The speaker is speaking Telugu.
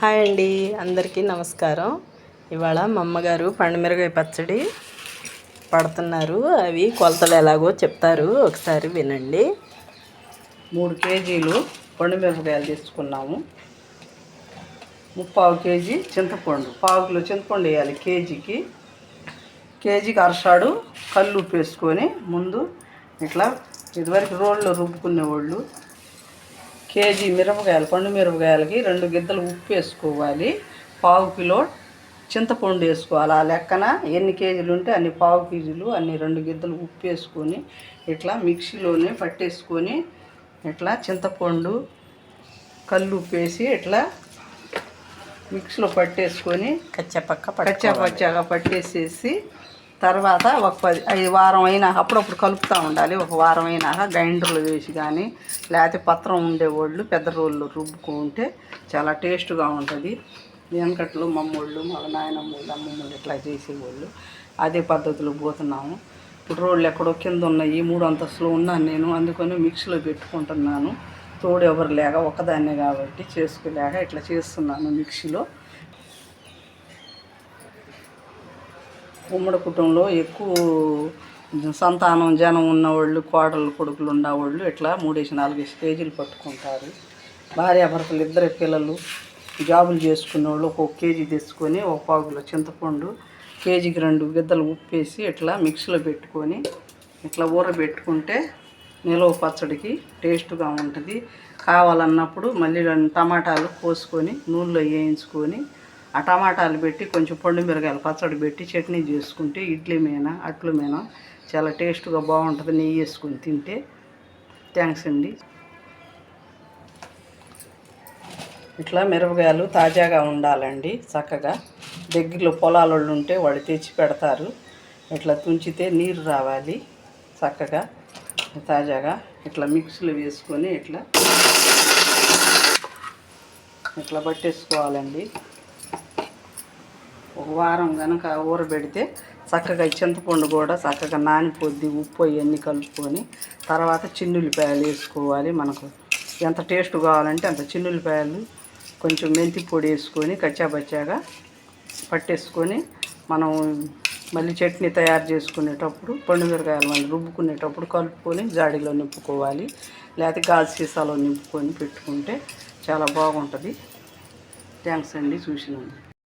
హాయ్ అండి అందరికీ నమస్కారం. ఇవాళ మా అమ్మగారు పండుమిరగాయ పచ్చడి పడుతున్నారు. అవి కొలతలు ఎలాగో చెప్తారు ఒకసారి వినండి. మూడు కేజీలు పండుమిరపకాయలు తీసుకున్నాము. ముప్పావు కేజీ చింతపండు. పావు కిలో చింతపండు వేయాలి కేజీకి. కేజీకి అరసాడు కళ్ళు ఉప్పు వేసుకొని ముందు ఇట్లా ఇదివరకు రోళ్ళు రుబ్బుకునేవాళ్ళు కేజీ మిరపకాయలు పండు మిరపకాయలకి రెండు గిద్దలు ఉప్పు వేసుకోవాలి. పావు కిలో చింతపండు వేసుకోవాలి. ఆ లెక్కన ఎన్ని కేజీలు ఉంటే అన్ని పావు కేజీలు అన్ని రెండు గిద్దలు ఉప్పు వేసుకొని ఇట్లా మిక్సీలోనే పట్టేసుకొని ఇట్లా చింతపండు కళ్ళు ఉప్పు వేసి ఇట్లా మిక్సీలో పట్టేసుకొని కచ్చపక్క పచ్చా పచ్చాగా పట్టేసేసి తర్వాత ఒక పది ఐదు వారం అయినాక అప్పుడప్పుడు కలుపుతూ ఉండాలి. ఒక వారం అయినాక గ్రైండర్లో వేసి కానీ లేకపోతే పత్రం ఉండేవాళ్ళు పెద్ద రోళ్ళు రుబ్బుకుంటే చాలా టేస్ట్గా ఉంటుంది. వెనకట్లో మమ్మోళ్ళు మా నాయనమ్మోళ్ళు అమ్మమ్మోళ్ళు ఇట్లా చేసేవాళ్ళు. అదే పద్ధతిలో పోతున్నాము. ఇప్పుడు రోళ్ళు ఎక్కడో కింద ఉన్నాయి మూడు అంతస్తులు ఉన్నాను నేను. అందుకని మిక్సీలో పెట్టుకుంటున్నాను. తోడు ఎవరు లేక ఒకదాన్నే కాబట్టి చేసుకోలేక ఇట్లా చేస్తున్నాను మిక్సీలో. ఉమ్మడి కుటుంబంలో ఎక్కువ సంతానం జనం ఉన్నవాళ్ళు కోడలు కొడుకులు ఉన్నవాళ్ళు ఇట్లా మూడేసి నాలుగేసి కేజీలు పట్టుకుంటారు. భార్యాభర్తలు ఇద్దరు పిల్లలు జాబులు చేసుకునే వాళ్ళు ఒక్కొక్క కేజీ తెచ్చుకొని ఒక పావులో చింతపండు కేజీకి రెండు గిద్దలు ఉప్పేసి ఇట్లా మిక్సీలో పెట్టుకొని ఇట్లా ఊరబెట్టుకుంటే నిలవ పచ్చడికి టేస్ట్గా ఉంటుంది. కావాలన్నప్పుడు మళ్ళీ రెండు టమాటాలు కోసుకొని నూనెలో వేయించుకొని ఆ టమాటాలు పెట్టి కొంచెం పండు మిరగాయలు పచ్చడి పెట్టి చట్నీ చేసుకుంటే ఇడ్లీ మీన అట్లు మీన చాలా టేస్ట్గా బాగుంటుంది నెయ్యి వేసుకొని తింటే. థ్యాంక్స్ అండి. ఇట్లా మిరపకాయలు తాజాగా ఉండాలండి చక్కగా. దగ్గరలో పొలాలు ఉంటే వాళ్ళు తెచ్చి పెడతారు. ఇట్లా తుంచితే నీరు రావాలి చక్కగా తాజాగా. ఇట్లా మిక్సీలో వేసుకొని ఇట్లా ఇట్లా పట్టేసుకోవాలండి. ఒక వారం కనుక ఊరబెడితే చక్కగా చింతపండు కూడా చక్కగా నానిపోద్ది ఉప్పు అవన్నీ కలుపుకొని తర్వాత చిన్నుల్లిపాయలు వేసుకోవాలి మనకు. ఎంత టేస్ట్ కావాలంటే అంత చిన్నుల్లిపాయలు కొంచెం మెంతి పొడి వేసుకొని కచ్చాబచ్చాగా పట్టేసుకొని మనం మళ్ళీ చట్నీ తయారు చేసుకునేటప్పుడు పండుమిరకాయలు మళ్ళీ రుబ్బుకునేటప్పుడు కలుపుకొని జాడీలో నింపుకోవాలి. లేకపోతే గాజు సీసాలో నింపుకొని పెట్టుకుంటే చాలా బాగుంటుంది. థ్యాంక్స్ అండి. చూసినందుకు.